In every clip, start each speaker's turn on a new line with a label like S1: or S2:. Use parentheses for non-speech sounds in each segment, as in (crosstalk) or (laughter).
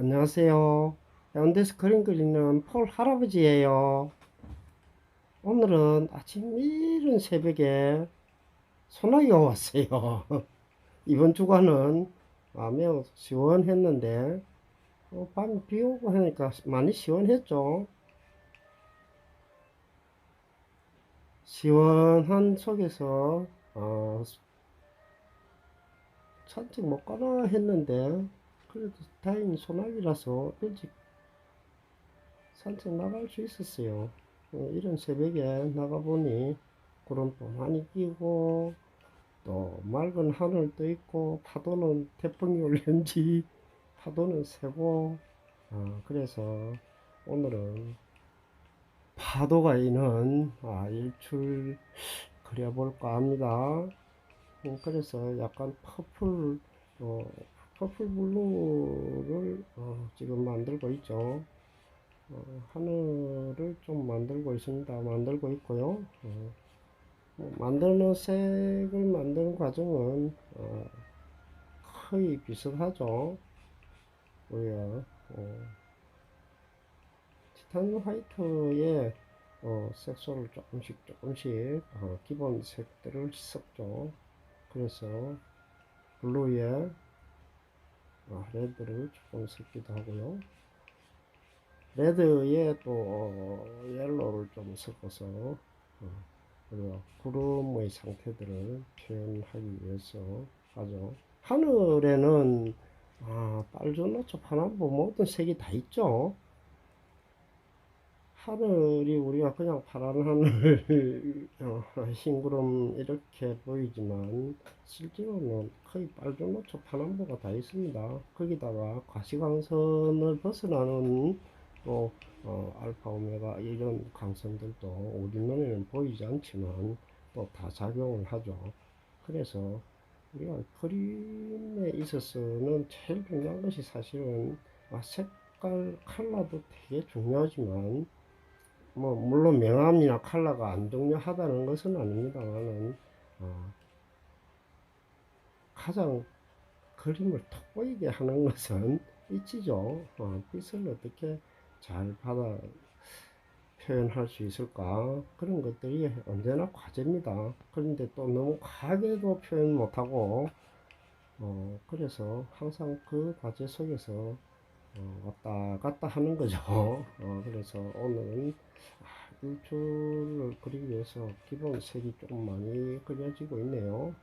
S1: 안녕하세요. 해운대에서 그림 그리는 폴 할아버지예요. 오늘은 아침 이른 새벽에 소나기가 왔어요. (laughs) 이번 주간은 아, 매우 시원했는데 어, 밤에 비 오고 하니까 많이 시원했죠. 시원한 속에서 어, 산책 못 가나 했는데 그래도 다행히 소나기라서 일찍 산책 나갈 수 있었어요. 어, 이런 새벽에 나가보니 구름도 많이 끼고 또 맑은 하늘도 있고 파도는 태풍이 올는지 (laughs) 파도는 세고 아, 그래서 오늘은 파도가 있는 아, 일출 그려볼까 합니다. 음, 그래서 약간 퍼플 어, 퍼플 블루를 어, 지금 만들고 있죠. 어, 하늘을 좀 만들고 있습니다. 만들고 있고요. 어, 뭐 만드는 색을 만드는 과정은 어, 거의 비슷하죠. 우리가 어, 티타늄 화이트에 어, 색소를 조금씩 조금씩 어, 기본 색들을 섞죠. 그래서 블루에 어, 레드를 조금 섞기도 하고요. 레드에 또 어, 옐로우를 좀 섞어서 어, 그리고 구름의 상태들을 표현하기 위해서 하죠. 하늘에는 아, 빨주, 노초, 파남보 모든 색이 다 있죠. 하늘이 우리가 그냥 파란 하늘, (laughs) 어, 흰 구름 이렇게 보이지만 실제로는 거의 빨주, 노초, 파남보가 다 있습니다. 거기다가 과시광선을 벗어나는 또 어, 알파, 오메가 이런 광선들도 우리 눈에는 보이지 않지만 또 다 작용을 하죠. 그래서 우리가 그림에 있어서는 제일 중요한 것이 사실은 아, 색깔, 컬러도 되게 중요하지만 뭐 물론 명암이나 컬러가 안 중요하다는 것은 아닙니다만은 어, 가장 그림을 돋보이게 하는 (laughs) 것은 빛이죠. 어, 빛을 어떻게 잘 받아 표현할 수 있을까 그런 것들이 언제나 과제입니다. 그런데 또 너무 과하게도 표현 못하고 어, 그래서 항상 그 과제 속에서 어, 왔다 갔다 하는 거죠. 어, 그래서 오늘은 아, 일출을 그리기 위해서 기본 색이 좀 많이 그려지고 있네요.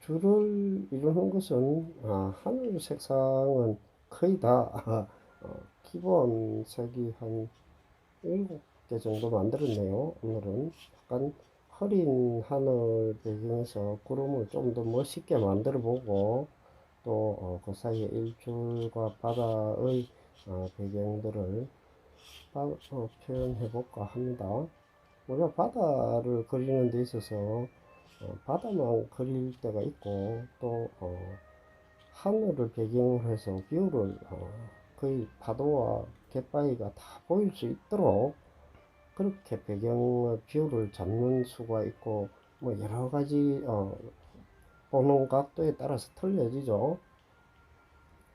S1: 줄을 이루는 것은 아, 하늘 색상은 거의 다 아, 어, 기본 색이 한 7개 정도 만들었네요. 오늘은 약간 흐린 하늘 배경에서 구름을 좀 더 멋있게 만들어 보고 또그 사이에 일출과 바다의 어, 배경들을 어, 표현해 볼까 합니다. 우리가 바다를 그리는 데 있어서 어, 바다만 그릴 때가 있고 또 어, 하늘을 배경으로 해서 뷰를 어, 거의 파도와 갯바위가 다 보일 수 있도록 그렇게 배경의 뷰를 잡는 수가 있고 뭐 여러 가지 어, 보는 각도에 따라서 틀려지죠.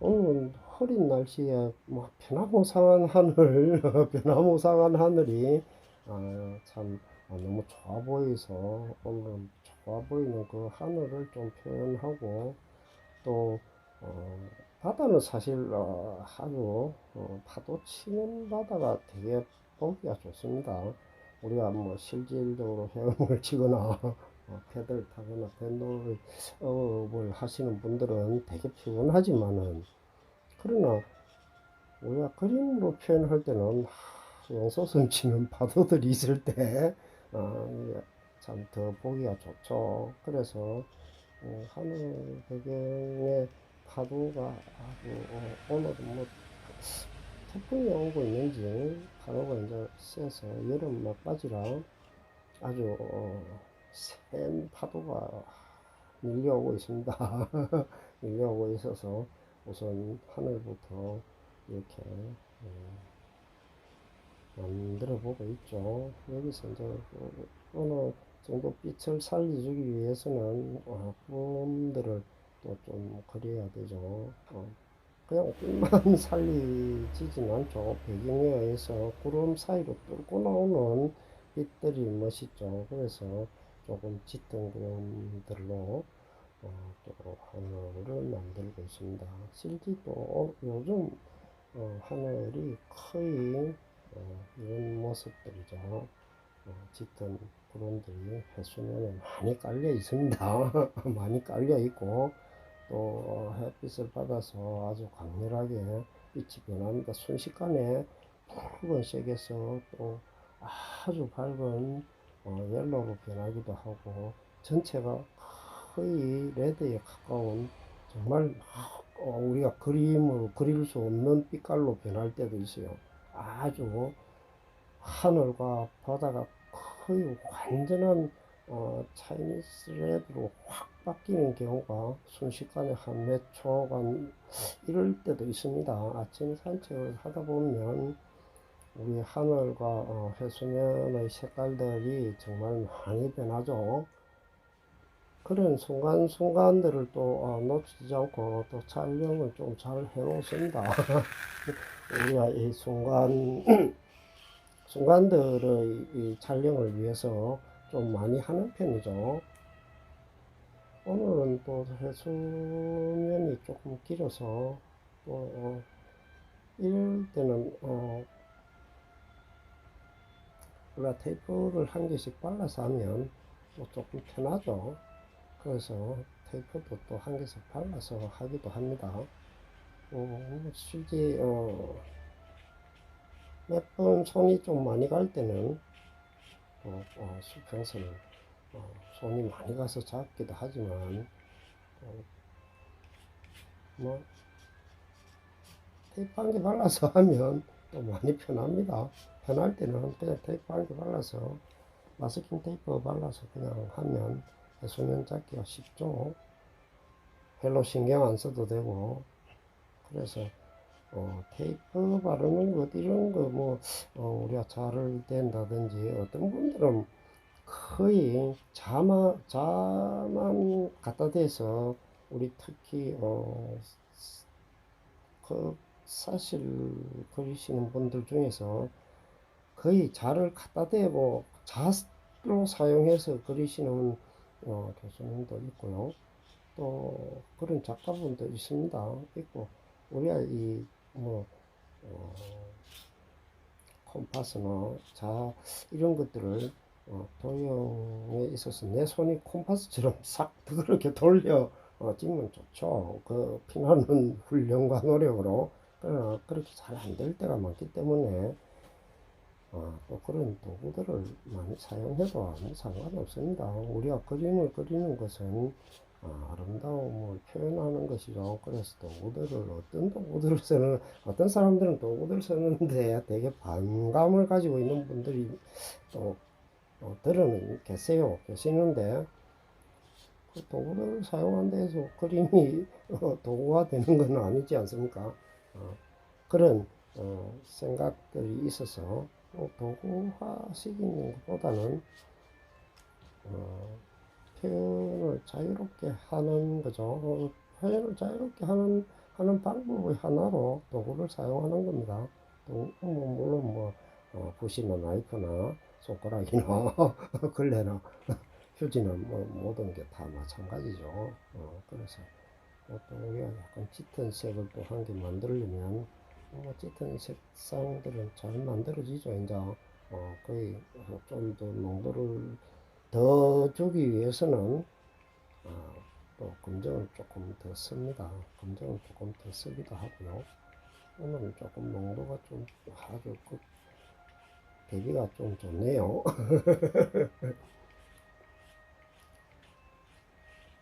S1: 오늘은 흐린 날씨에 뭐 변화무쌍한 하늘, (laughs) 변화무쌍한 하늘이 아, 참 아, 너무 좋아 보여서 오늘은 좋아 보이는 그 하늘을 좀 표현하고 또 어, 바다는 사실 어, 아주 어, 파도 치는 바다가 되게 보기가 좋습니다. 우리가 뭐 실질적으로 헤엄을 치거나 어, 패들 타거나 밴드업을 하시는 분들은 되게 피곤하지만은 그러나 우리가 그림으로 표현할 때는 용소선 치는 파도들이 있을 때 어, 참더 보기가 좋죠. 그래서 어, 하늘 배경에 파도가 아주 어, 오늘은 뭐 태풍이 오고 있는지 파도가 이제 세서 여름 막바지라 아주 어, 센 파도가 밀려오고 있습니다. (laughs) 밀려오고 있어서 우선 하늘부터 이렇게 음, 만들어 보고 있죠. 여기서 이제 그 어느 정도 빛을 살려주기 위해서는 어, 구름들을 또 좀 그려야 되죠. 어, 그냥 빛만 (laughs) 살리지진 않죠. 배경에 의해서 구름 사이로 뚫고 나오는 빛들이 멋있죠. 그래서 조금 짙은 구름들로 어, 또 하늘을 만들고 있습니다. 실제로 어, 요즘 어, 하늘이 거의 어, 이런 모습들이죠. 어, 짙은 구름들이 해수면에 많이 깔려 있습니다. (laughs) 많이 깔려 있고 또 어, 햇빛을 받아서 아주 강렬하게 빛이 변합니다. 순식간에 붉은 색에서 또 아주 밝은 어, 옐로우로 변하기도 하고 전체가 거의 레드에 가까운 정말 어, 우리가 그림으로 그릴 수 없는 빛깔로 변할 때도 있어요. 아주 하늘과 바다가 거의 완전한 어, 차이니스 레드로 확 바뀌는 경우가 순식간에 한 몇 초간 이럴 때도 있습니다. 아침 산책을 하다 보면 우리 하늘과 어, 해수면의 색깔들이 정말 많이 변하죠. 그런 순간순간들을 또 어, 놓치지 않고 또 촬영을 좀 잘 해놓습니다. (laughs) 우리가 이 순간 순간들의 이 촬영을 위해서 좀 많이 하는 편이죠. 오늘은 또 해수면이 조금 길어서 또 어, 이럴 때는 어, 테이프를 한 개씩 발라서 하면 또 조금 편하죠. 그래서 테이프도 또 한 개씩 발라서 하기도 합니다. 어, 실제 어, 몇 번 손이 좀 많이 갈 때는 어, 어, 수평선을 어, 손이 많이 가서 잡기도 하지만 어, 뭐 테이프 한 개 발라서 (laughs) 하면 또 많이 편합니다. 편할 때는 그냥 테이프 한 개 발라서 마스킹 테이프 발라서 그냥 하면 수면 잡기가 쉽죠. 헬로 신경 안 써도 되고 그래서 어, 테이프 바르는 것 이런 거뭐 어, 우리가 자를 댄다든지 어떤 분들은 거의 자만 자만 갖다 대서 우리 특히 어, 그 사실 그리시는 분들 중에서 거의 자를 갖다 대고 자로 사용해서 그리시는 어, 교수님도 있고요. 또 그런 작가분도 있습니다. 있고 우리가 이뭐 어, 콤파스나 자 이런 것들을 어, 도형에 있어서 내 손이 콤파스처럼 (laughs) 싹 그렇게 돌려 어, 찍으면 좋죠. 그 피나는 (laughs) 훈련과 노력으로 그러나 그렇게 잘 안 될 때가 많기 때문에 어, 또 그런 도구들을 많이 사용해도 아무 상관없습니다. 우리가 그림을 그리는 것은 어, 아름다움을 표현하는 것이죠. 그래서 도구들을 어떤 도구들을 (laughs) 쓰는 어떤 사람들은 도구들을 쓰는데 되게 반감을 가지고 있는 분들이 또 어, 들어는 계세요. 계시는데 그 도구를 사용한다 해서 그림이 (laughs) 어, 도구가 되는 건 아니지 않습니까? 어, 그런 어, 생각들이 있어서 어, 도구화시키는 것보다는 어, 표현을 자유롭게 하는 거죠. 어, 표현을 자유롭게 하는 하는 방법의 하나로 도구를 사용하는 겁니다. 또, 뭐, 물론 뭐 어, 붓이나 나이프나 손가락이나 (laughs) 걸레나 (laughs) 휴지나 뭐 모든 게 다 마찬가지죠. 어, 그래서 어, 또 우리가 약간 짙은 색을 또 한 개 만들려면 어, 짙은 색상들은 잘 만들어지죠. 이제 어, 거의 좀 더 농도를 더 주기 위해서는 어, 또 검정을 조금 더 씁니다. 검정을 조금 더 쓰기도 하고요. 오늘은 조금 농도가 좀 아주 그 대비가 좀 좋네요. (laughs)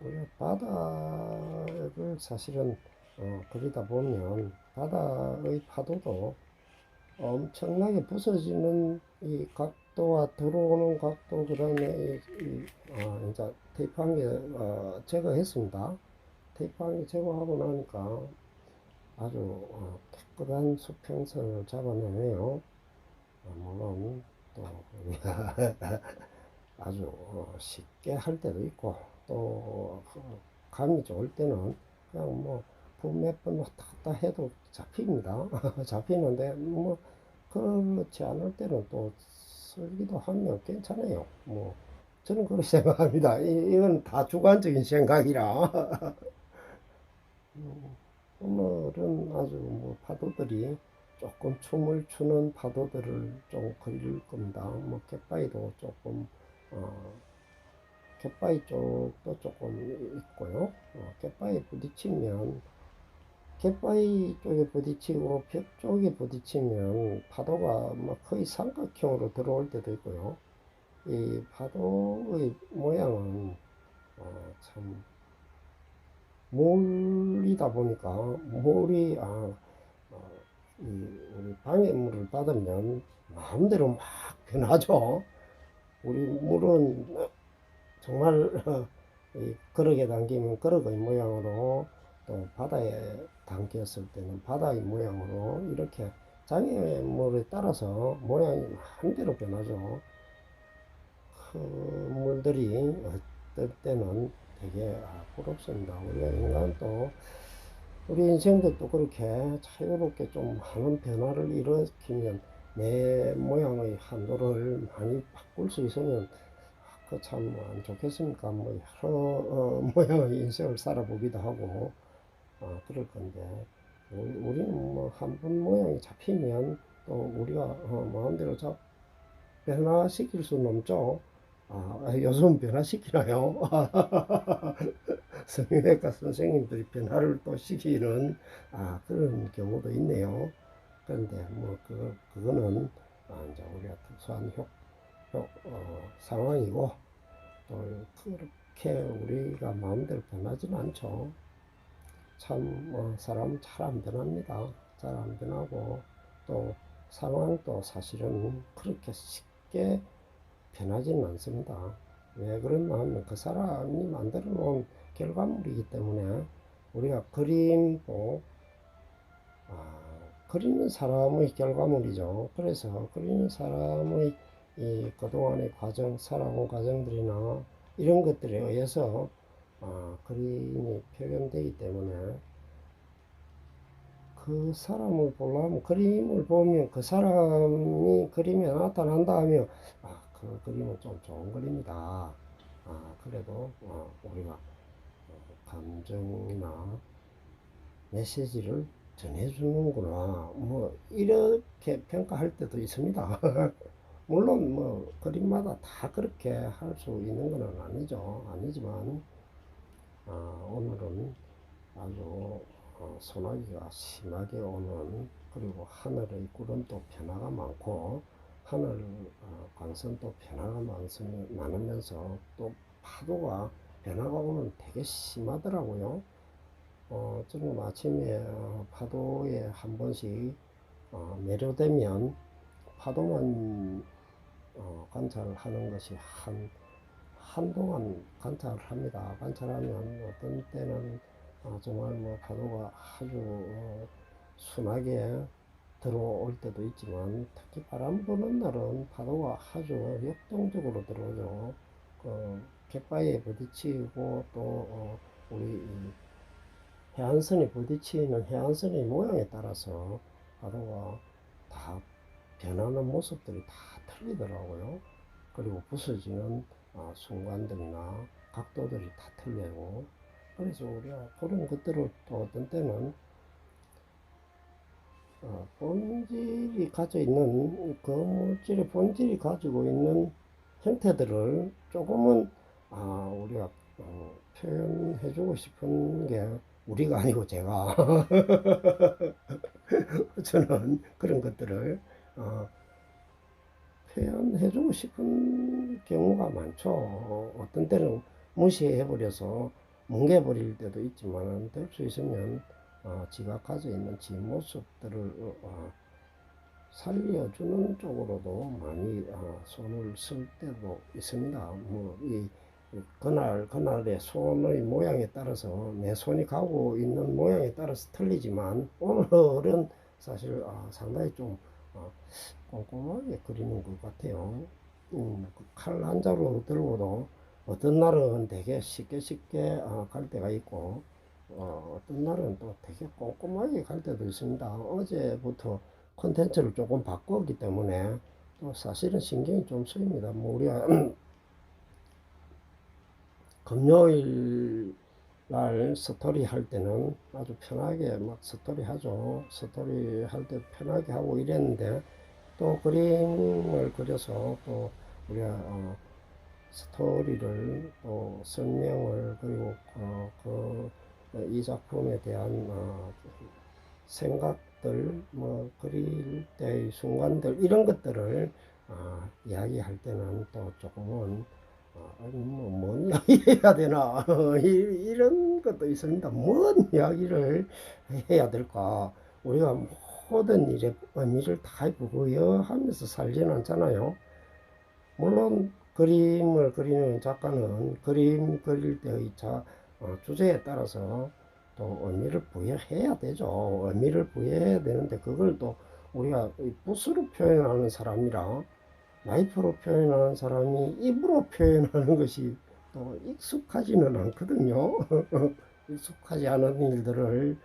S1: 우리가 바다를 사실은 어, 그리다 보면 바다의 파도도 엄청나게 부서지는 이 각도와 들어오는 각도 그 다음에 이, 이 어, 이제 테이프 한 개 어, 제거했습니다. 테이프 한 개 제거하고 나니까 아주 어, 깨끗한 수평선을 잡아내네요. 어, 물론 또 (laughs) 아주 어, 쉽게 할 때도 있고 또 어, 감이 좋을 때는 그냥 뭐 몇번 왔다 갔다 해도 잡힙니다. (laughs) 잡히는데 뭐 그렇지 않을 때는 또 쓰기도 하면 괜찮아요. 뭐 저는 그렇게 (laughs) 생각합니다. 이, 이건 다 주관적인 생각이라. 음, 오늘은 아주 뭐 파도들이 조금 춤을 추는 파도들을 좀 그릴 겁니다. 뭐 갯바위도 조금 어, 갯바위 쪽도 조금 있고요. 어, 갯바위 부딪히면 갯바위 쪽에 부딪히고 벽 쪽에 부딪히면 파도가 뭐 거의 삼각형으로 들어올 때도 있고요. 이 파도의 모양은 어, 참 물이다 보니까 물이 아, 어, 이 우리 방해물을 받으면 마음대로 막 변하죠. 우리 물은 정말 (laughs) 이 그릇에 담기면 그릇의 모양으로 또 바다에 담겼을 때는 바다의 모양으로 이렇게 장애물에 따라서 모양이 마음대로 변하죠. 그 물들이 어떨 때는 되게 아, 부럽습니다. 우리가 인간도 우리 인생도 또 그렇게 자유롭게 좀 많은 변화를 일으키면 내 모양의 한도를 많이 바꿀 수 있으면 그 참 안 좋겠습니까? 뭐 여러 어, (laughs) 모양의 인생을 살아보기도 하고 어, 그럴 건데 우리, 우리는 뭐 한 번 모양이 잡히면 또 우리가 어, 마음대로 잡 변화시킬 수는 없죠. 아, 요즘 변화시키나요? (laughs) 성형외과 선생님들이 변화를 또 시키는 아, 그런 경우도 있네요. 그런데 뭐 그, 그거는 아, 이제 우리가 특수한 효, 효, 어, 상황이고 또 그렇게 우리가 마음대로 변하지는 않죠. 참 어, 사람 잘 안 변합니다. 잘 안 변하고 또 상황도 사실은 그렇게 쉽게 변하지는 않습니다. 왜 그러냐 하면 그 사람이 만들어 놓은 결과물이기 때문에 우리가 그림도 아, 그리는 사람의 결과물이죠. 그래서 그리는 사람의 이 그동안의 과정, 살아온 과정들이나 이런 것들에 의해서 아, 그림이 표현되기 때문에 그 사람을 보려면 그림을 보면 그 사람이 그림에 나타난다 하면 아, 그 그림은 좀 좋은 그림이다. 아, 그래도 어, 우리가 어, 감정이나 메시지를 전해주는구나. 뭐 이렇게 평가할 때도 있습니다. (laughs) 물론 뭐 그림마다 다 그렇게 할 수 있는 것은 아니죠. 아니지만 아, 오늘은 아주 어, 소나기가 심하게 오는 그리고 하늘의 구름도 변화가 많고 하늘 어, 광선도 변화가 많으면서 또 파도가 변화가 오면 되게 심하더라고요. 어, 저는 아침에 어, 파도에 한 번씩 어, 매료되면 파도만 어, 관찰을 하는 것이 한 한동안 관찰을 합니다. 관찰하면 어떤 때는 어, 정말 뭐 파도가 아주 어, 순하게 들어올 때도 있지만 특히 바람 부는 날은 파도가 아주 역동적으로 들어오죠. 그 갯바위에 부딪히고 또 어, 우리 해안선에 부딪히는 해안선의 모양에 따라서 파도가 다 변하는 모습들이 다 틀리더라고요. 그리고 부서지는 어, 순간들이나 각도들이 다 틀리고 그래서 우리가 그런 것들을 또 어떤 때는 어, 본질이 가져 있는 그 물질의 본질이 가지고 있는 형태들을 조금은 아, 우리가 어, 표현해주고 싶은 게 우리가 아니고 제가 (laughs) 저는 그런 것들을 어, 표현해주고 싶은 경우가 많죠. 어떤 때는 무시해버려서 뭉개버릴 때도 있지만 될 수 있으면 어, 지가 가지고 있는 지 모습들을 어, 살려주는 쪽으로도 많이 어, 손을 쓸 때도 있습니다. 뭐 이 그날 그날의 손의 모양에 따라서 내 손이 가고 있는 모양에 따라서 틀리지만 오늘은 사실 아, 상당히 좀 어, 꼼꼼하게 그리는 것 같아요. 음, 그칼 한 자루 들고도 어떤 날은 되게 쉽게 쉽게 어, 갈 때가 있고 어, 어떤 날은 또 되게 꼼꼼하게 갈 때도 있습니다. 어제부터 콘텐츠를 조금 바꿨기 때문에 또 사실은 신경이 좀 쓰입니다. 뭐 우리가 (clears throat) 금요일 날 스토리 할 때는 아주 편하게 막 스토리 하죠. 스토리 할 때 편하게 하고 이랬는데 또 그림을 그려서 또 우리가 어, 스토리를 또 설명을 그리고 어, 그 이 작품에 대한 어, 생각들 뭐 그릴 때의 순간들 이런 것들을 어, 이야기할 때는 또 조금은 어, 아니 뭐뭔 (laughs) 이야기 해야 되나 (laughs) 이, 이런 것도 있습니다. 뭔 이야기를 해야 될까? 우리가 모든 일에 의미를 다 부여하면서 살지는 않잖아요. 물론 그림을 그리는 작가는 그림 그릴 때의 자, 어, 주제에 따라서 또 의미를 부여해야 되죠. 의미를 부여해야 되는데 그걸 또 우리가 이 붓으로 표현하는 사람이랑 나이프로 표현하는 사람이 입으로 표현하는 것이 또 익숙하지는 않거든요. (laughs) 익숙하지 않은 일들을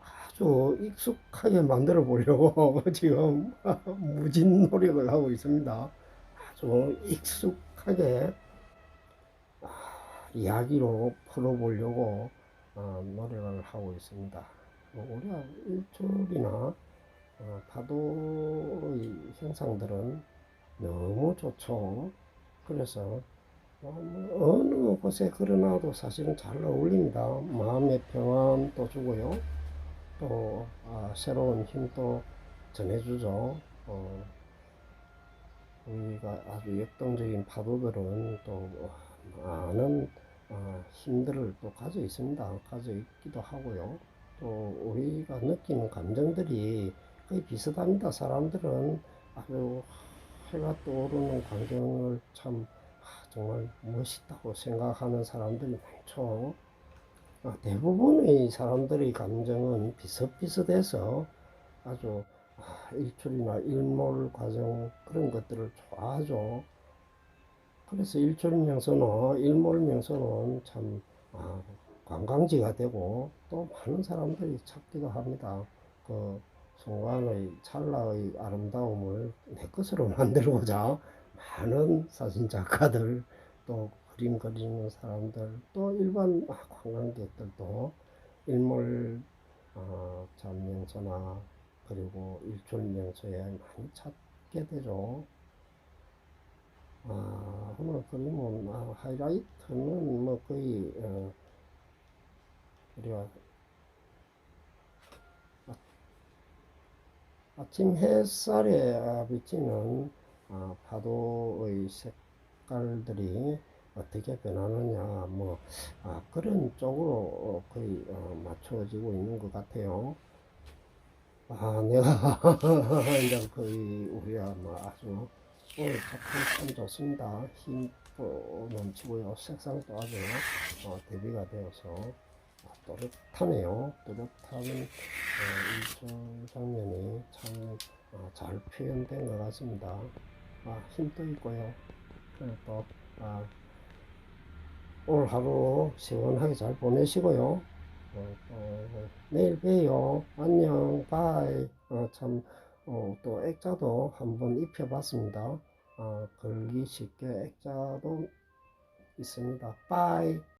S1: 아주 익숙하게 만들어 보려고 (laughs) 지금 무진 노력을 하고 있습니다. 아주 익숙하게 아, 이야기로 풀어보려고 어, 노력을 하고 있습니다. 뭐 우리가 일출이나 어, 파도의 형상들은 너무 좋죠. 그래서 어느 곳에 걸어놔도 사실은 잘 어울립니다. 마음의 평안도 주고요. 또 아, 새로운 힘도 전해주죠. 어, 우리가 아주 역동적인 파도들은 또 많은 어, 힘들을 또 가져 있습니다. 가져 있기도 하고요. 또 우리가 느끼는 감정들이 거의 비슷합니다. 사람들은 아주 해가 떠오르는 광경을 참 아, 정말 멋있다고 생각하는 사람들이 많죠. 아, 대부분의 사람들의 감정은 비슷비슷해서 아주 아, 일출이나 일몰 과정 그런 것들을 좋아하죠. 그래서 일출 명소는 일몰 명소는 참 아, 관광지가 되고 또 많은 사람들이 찾기도 합니다. 그 순간의 찰나의 아름다움을 내 것으로 (laughs) 만들고자 많은 사진 작가들 또 그림 그리는 사람들 또 일반 관광객들도 일몰 어, 참 명소나 그리고 일출 명소에 많이 찾게 되죠. 아, 오늘 그림은 아, 하이라이트는 뭐 거의 어, 우리가 아침 햇살에 아, 비치는 아, 파도의 색깔들이 어떻게 변하느냐 뭐 아, 그런 쪽으로 어, 거의 어, 맞춰지고 있는 것 같아요. 아 내가 (laughs) 이제 거의 우리가 뭐 아주 오늘 작품 참 좋습니다. 힘도 넘치고요. 색상도 아주 어, 대비가 되어서 아, 또렷하네요. 또렷한 어, 장면이 참 어, 잘 표현된 것 같습니다. 아, 힘도 있고요. 그리고 또 아, 오늘 하루 시원하게 잘 보내시고요. 어, 어, 내일 봬요. 안녕. 바이. 어, 참, 어, 또 액자도 한번 입혀봤습니다. 어, 걸기 쉽게 액자도 있습니다. 바이.